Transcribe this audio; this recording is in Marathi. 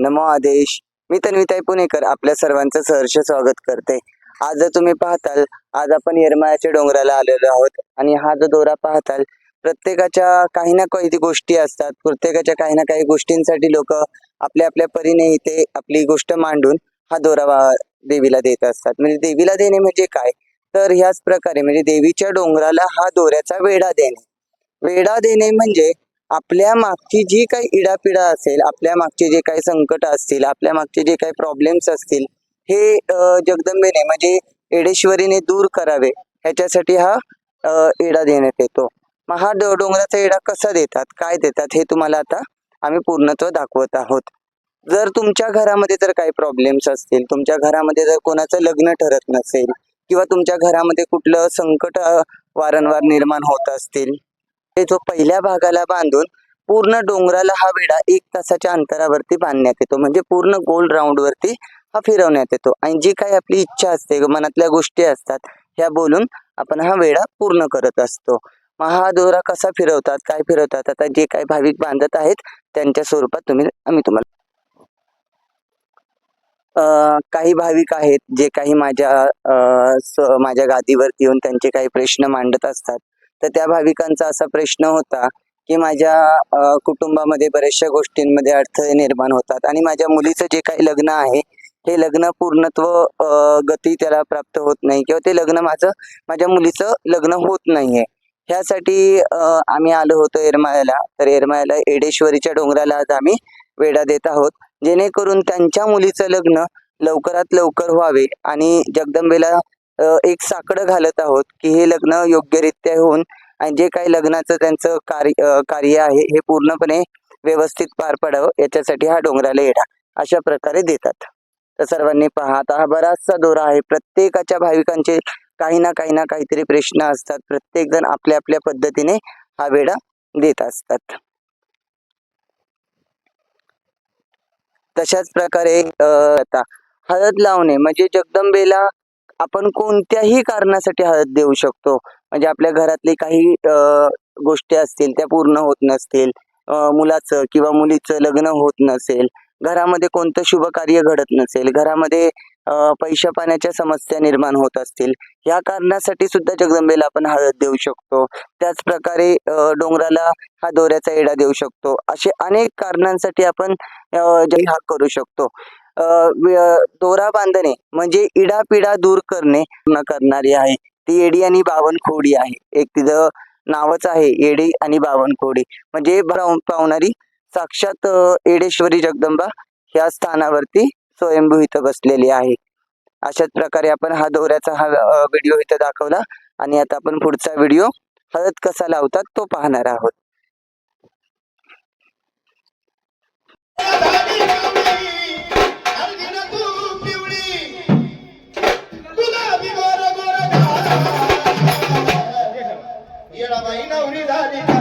नमो आदेश. मी तन्विताई पुणेकर आपल्या सर्वांचं सहर्ष स्वागत करते. आज जर तुम्ही पाहताल आज आपण येरमाळ्याच्या डोंगराला आलेलो आहोत आणि हा जो दौरा पाहताल प्रत्येकाच्या काही ना काही गोष्टी असतात. प्रत्येकाच्या काही ना काही गोष्टींसाठी लोक आपल्या आपल्या परीने इथे आपली गोष्ट मांडून हा दौरा वा- देवीला देत असतात. म्हणजे देवीला देणे म्हणजे काय? तर ह्याच प्रकारे म्हणजे देवीच्या डोंगराला हा दोऱ्याचा वेढा देणे. वेढा देणे म्हणजे आपल्या मागची जी काही इडापिडा असेल आपल्या मागचे जे काही संकट असतील आपल्या मागचे जे काही प्रॉब्लेम्स असतील हे जगदंबेने म्हणजे एडेश्वरीने दूर करावे. ह्याच्यासाठी हा इडा एडा देण्यात येतो. मग हा डोंगराचा एडा कसा देतात काय देतात हे तुम्हाला आता आम्ही पूर्णत्व दाखवत आहोत. जर तुमच्या घरामध्ये जर काही प्रॉब्लेम्स असतील तुमच्या घरामध्ये जर कोणाचं लग्न ठरत नसेल किंवा तुमच्या घरामध्ये कुठलं संकट वारंवार निर्माण होत असतील जो पहिल्या भागाला बांधून पूर्ण डोंगराला हा विडा एक तासाच्या अंतरावरती बांधण्यात येतो. म्हणजे पूर्ण गोल राऊंड वरती हा फिरवण्यात येतो. आणि जी काही आपली इच्छा असते मनातल्या गोष्टी असतात ह्या बोलून आपण हा वेढा पूर्ण करत असतो. मग हा दोरा कसा फिरवतात काय फिरवतात आता जे काही भाविक बांधत आहेत त्यांच्या स्वरूपात तुम्ही आम्ही तुम्हाला काही भाविक आहेत जे काही माझ्या माझ्या गादीवरती येऊन त्यांचे काही प्रश्न मांडत असतात. तर त्या भाविकांचा असा प्रश्न होता की माझ्या कुटुंबामध्ये बऱ्याचशा गोष्टींमध्ये अडथळे निर्माण होतात आणि माझ्या मुलीचं जे काही लग्न आहे हे लग्न पूर्णत्व गती त्याला प्राप्त होत नाही किंवा ते लग्न माझं माझ्या मुलीचं लग्न होत नाहीये. ह्यासाठी आम्ही आलो होतो येरमाळ्याला. तर येरमाळ्याला एडेश्वरीच्या डोंगराला आज आम्ही वेढा देत आहोत. जेणेकरून त्यांच्या मुलीचं लग्न लवकरात लवकर व्हावे आणि जगदंबेला एक साकडं घालत आहोत की हे लग्न योग्यरित्या होऊन आणि जे काही लग्नाचं त्यांचं कार्य कार्य आहे हे पूर्णपणे व्यवस्थित पार पडावं याच्यासाठी हा डोंगराला येडा अशा प्रकारे देतात. तर सर्वांनी पहा आता हा बराचसा दोरा आहे. प्रत्येकाच्या भाविकांचे काही ना काही ना काहीतरी प्रश्न असतात. प्रत्येक जण आपल्या आपल्या पद्धतीने हा वेडा देत असतात. तशाच प्रकारे आता हळद लावणे म्हणजे जगदंबेला आपण कोणत्याही कारणासाठी हळद देऊ शकतो. म्हणजे आपल्या घरातली काही गोष्टी असतील त्या पूर्ण होत नसतील. मुलाचं किंवा मुलीचं लग्न होत नसेल. घरामध्ये कोणतं शुभ कार्य घडत नसेल. घरामध्ये पैशा पाण्याच्या समस्या निर्माण होत असतील. या कारणासाठी सुद्धा जगदंबेला आपण हळद देऊ शकतो. त्याच प्रकारे डोंगराला हा दोऱ्याचा एडा देऊ शकतो. असे अनेक कारणांसाठी आपण हा करू शकतो. दोरा बांधणे म्हणजे इडापिडा दूर करणे करणारी आहे. ती एडी आणि बावनखोडी आहे. एक तिचं नावच आहे एडी आणि बावनखोडी. म्हणजे पावणारी साक्षात एडेश्वरी जगदंबा ह्या स्थानावरती स्वयंभू इथं बसलेली आहे. अशाच प्रकारे आपण हा दोऱ्याचा हा व्हिडिओ इथं दाखवला आणि आता आपण पुढचा व्हिडिओ हळद कसा लावतात तो पाहणार आहोत. na unidade.